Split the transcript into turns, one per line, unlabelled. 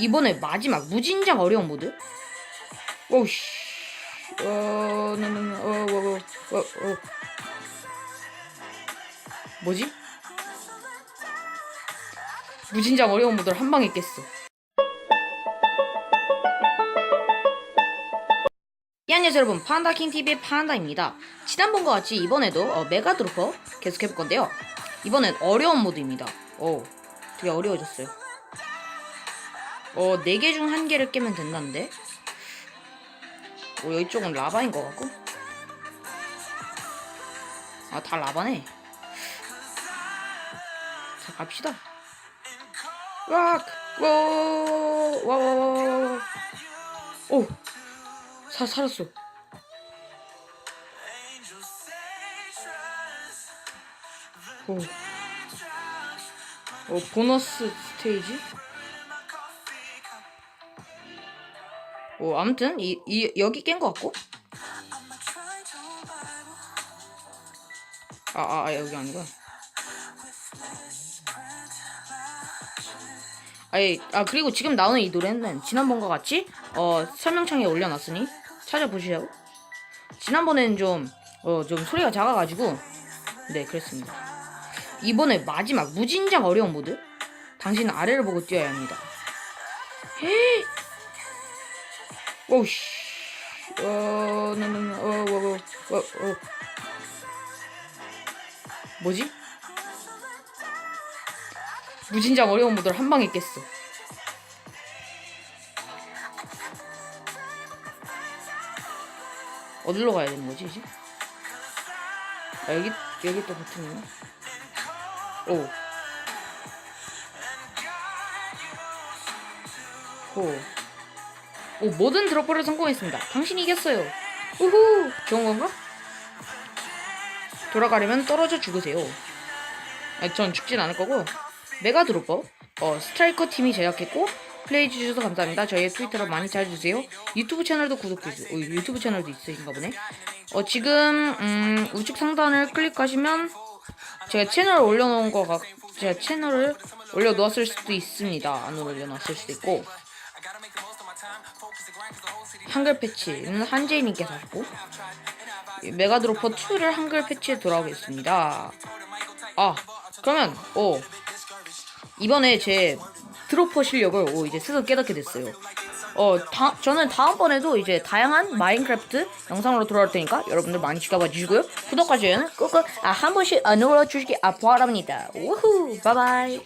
이번에 마지막 무진장 어려운 모드. 오우씨. 어, 나, 나, 나, 어, 어, 어, 어, 어. 뭐지? 무진장 어려운 모드를 한 방에 깼어. 예, 안녕하세요 여러분 판다킹TV의 판다입니다 지난번과 같이 이번에도 어, 메가드로퍼 계속 해볼 건데요 이번엔 어려운 모드입니다 오 되게 어려워졌어요 어 4개 중 1개를 깨면 된다는데 오 여기 쪽은 라바인 것 같고 아 다 라바네 자 갑시다 으악 워와와와와 오 사, 살았어. 오. 어, 보너스 스테이지? 어, 아무튼, 이, 이, 여기 깬 것 같고. 아, 아, 아, 여기 아니구나. 아예, 아, 그리고 지금 나오는 이 노래는 지난번과 같이, 어, 설명창에 올려놨으니, 찾아보시라고. 지난번에는 좀, 어, 좀 소리가 작아가지고, 네, 그랬습니다. 이번에 마지막 무진장 어려운 모드. 당신은 아래를 보고 뛰어야 합니다. 헤이! 오우씨. 어, 나, 나, 나, 어, 어, 어, 어, 어. 뭐지? 무진장 어려운 모드를 한 방에 깼어. 어디로 가야 되는 거지 이제? 아, 여기 여기 또 버튼이네. 오. 호. 오 모든 드롭퍼를 성공했습니다. 당신이 이겼어요. 우후. 좋은 건가? 돌아가려면 떨어져 죽으세요. 아, 전 죽진 않을 거고 메가 드롭퍼 어, 스트라이커 팀이 제작했고 플레이 주셔서 감사합니다. 저희 트위터로 많이 찾아주세요. 유튜브 채널도 구독해주세요. 어, 유튜브 채널도 있으신가 보네. 어, 지금 음, 우측 상단을 클릭하시면 제가 채널을 올려놓은 거 같, 제가 채널을 올려놓았을 수도 있습니다. 안 올려놨을 수도 있고 한글 패치는 한재희님께서 하셨고 메가드로퍼 2를 한글 패치에 돌아오겠습니다. 아 그러면 오 이번에 제 드로퍼 실력을 오 이제 스스로 깨닫게 됐어요. 어, 다, 저는 다음번에도 이제 다양한 마인크래프트 영상으로 돌아올 테니까 여러분들 많이 지켜봐 주시고요. 좋아요는 꾹꾹 아, 한 번씩 아, 눌러주시기 아, 바랍니다. 우후, 바이바이.